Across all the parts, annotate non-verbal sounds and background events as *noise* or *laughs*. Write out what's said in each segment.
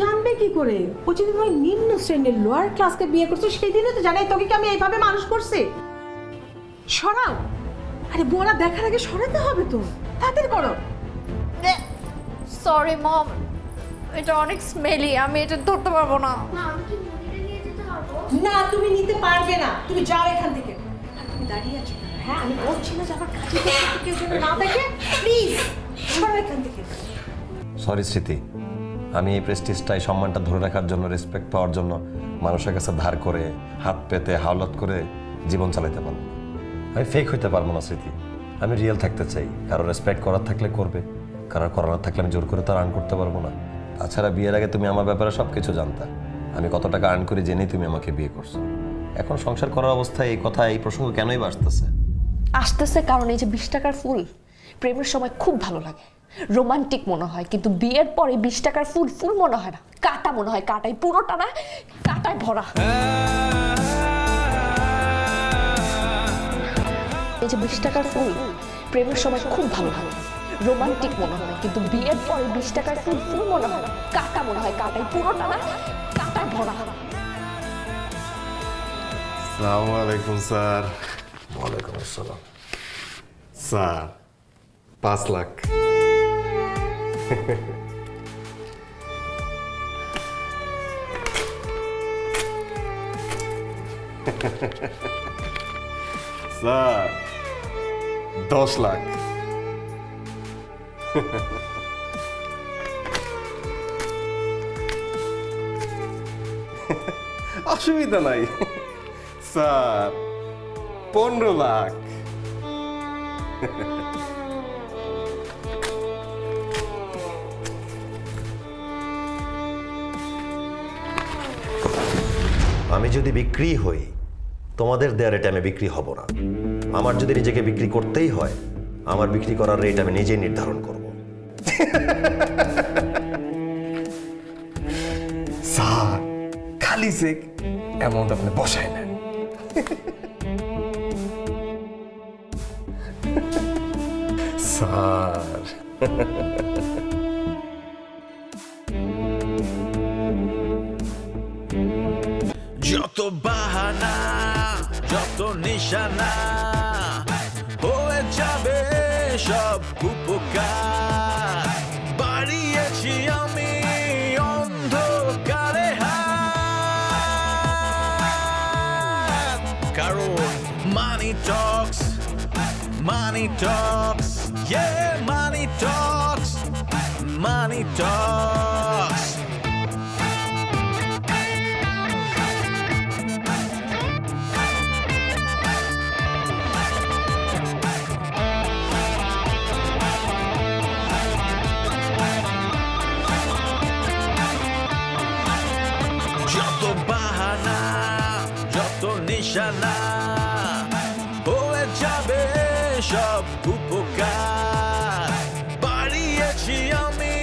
জানবে কি করে? ও যদি ওই নিম্ন শ্রেণির লোয়ার ক্লাসকে বিয়ে করছে সেই দিনে তো জানাই তোকে কি আমি এইভাবে মানুষ করছি? সরাও। আরে বোনা দেখার আগে সরাতে হবে তো। তাড়াতাড়ি করো। সরি মম এটা অনেক স্মেলি আমি এটা ধরতে পারব না। মা আমি কি মুড়িটা নিয়ে যেতে পারব? না তুমি নিতে পারবে না। তুমি যাও এখান থেকে। আর তুমি দাঁড়িয়ে আছো হ্যাঁ আমি বলছি না যে আমার কাছে কেউ যেন না দেখে। প্লিজ সরো এখান থেকে। সরি স্মৃতি আমি এই প্রেস্টিজটা এই সম্মানটা ধরে রাখার জন্য রেসপেক্ট পাওয়ার জন্য মানুষের কাছে ধার করে, হাত পেতে, হাওলাত করে জীবন চালাতে পারব। আমি ফেক হইতে পারব না, স্মৃতি। আমি রিয়েল থাকতে চাই। কারও রেসপেক্ট করার থাকলে করবে। কারও করার থাকলে আমি জোর করে তো আর্ন করতে পারব না। তাছাড়া বিয়ের আগে তুমি আমার ব্যাপারে সব কিছু জানতা। আমি কত টাকা আর্ন করি জেনেই তুমি আমাকে বিয়ে করছ। এখন সংসার করার অবস্থায় এই কথা, এই প্রসঙ্গ কেনই বাসতেছে আসতেছে কারণ এই যে বিশ টাকার ফুল, প্রেমের সময় খুব ভালো লাগে। রোমান্টিক মনে হয়, কিন্তু বিয়ের পরে বিশ টাকার ফুল ফুল মনে হয় না। কাটা মনে হয়, কাটাই, পুরোটা না কাটায় ভরা। এই যে বিশ টাকার ফুল, প্রেমের সময় খুব ভালো লাগে রোমান্টিক মনে হয়, কিন্তু বিয়ের পরে বিশ টাকার ফুল ফুল মনে হয় না। কাটা মনে হয়, কাটাই, পুরোটা না কাটায় ভরা। সালামু আলাইকুম, স্যার। ওয়ালাইকুম আসসালাম। স্যার, পাঁচ লাখ। স্যার দশ লাখ অসুবিধা নাই স্যার পনেরো লাখ আমি যদি বিক্রি হই, তোমাদের দেওয়ার রেটে আমি বিক্রি হব না। আমার যদি নিজেকে বিক্রি করতেই হয়, আমার বিক্রি করার রেট আমি নিজেই নির্ধারণ করব। খালি চেক অ্যামাউন্ট আপনি বসায় নেন। স্যার। বাহানা, যত নিশানা হয়ে যাবে সব উপকার। বাড়িয়েছি আমি অন্ধকারে কারণ মানি টক্স মানি টক্স যত নিশানা হয়ে যাবে সব উপকার বাড়িয়েছি আমি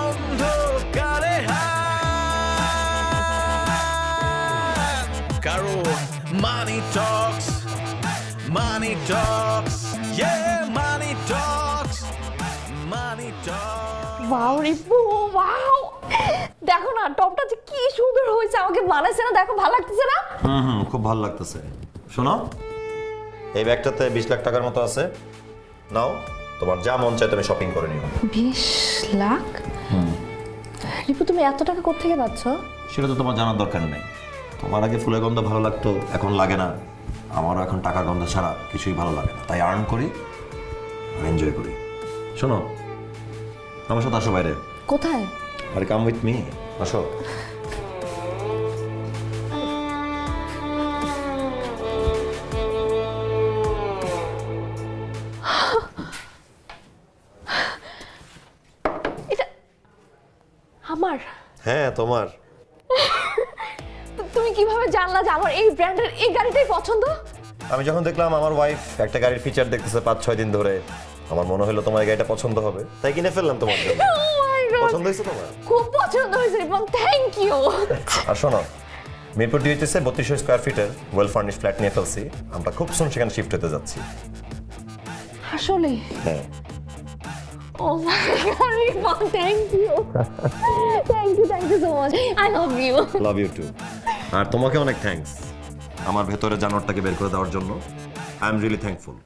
অন্ধকারে হাত কারণ মানি টক্স মানি টক্স ইয়ে মানি টক্স মানি টক্স ওয়াও রিপু ওয়াও দেখো না টপটা যে কি সুন্দর হয়েছে আমাকে মানাইছে না দেখো ভালো লাগতেছে না? হুম হুম খুব ভালো লাগতেছে। শোনো এই ব্যাগটাতে বিশ লাখ টাকার মতো আছে। নাও তোমার যা মন চায় তুমি শপিং করে নিও। বিশ লাখ? রিপু তুমি এত টাকা কোথেকে পাচ্ছ? সেটা তো তোমার জানার দরকার নেই। তোমার আগে ফুলের গন্ধ ভালো লাগতো এখন লাগে না। আমারও এখন টাকার গন্ধ ছাড়া কিছুই ভালো লাগে না। তাই আর্ন করি এনজয় করি। শোনো আমার সাথে আসো বাইরে। কোথায়? আর কাম উইথ মি আসো আমার? হ্যাঁ তোমার। তুমি কীভাবে জানলা যে আমার এই ব্র্যান্ডের এই গাড়িটাই পছন্দ? আমি যখন দেখলাম আমার ওয়াইফ একটা গাড়ির ফিচার দেখতেছে পাঁচ ছয় দিন ধরে আমার মনে হলো তোমার এই গাড়িটা পছন্দ হবে। তাই কিনে ফেললাম তোমার জন্য। *laughs* পছন্দ হয়েছে তোমার? খুব পছন্দ হয়েছে এবং থ্যাংক ইউ আর শোনো মিরপুর ডিউটিসে বত্রিশশো স্কোয়ার ফিটের ওয়েল ফার্নিশ ফ্ল্যাট নিয়ে ফেলছি। আমরা খুব সুন সেখানে শিফট হতে যাচ্ছি। আসলে? হ্যাঁ. লাভ ইউ টু আর তোমাকে অনেক থ্যাঙ্কস আমার ভেতরে জানোয়ারটাকে বের করে দেওয়ার জন্য। I am really thankful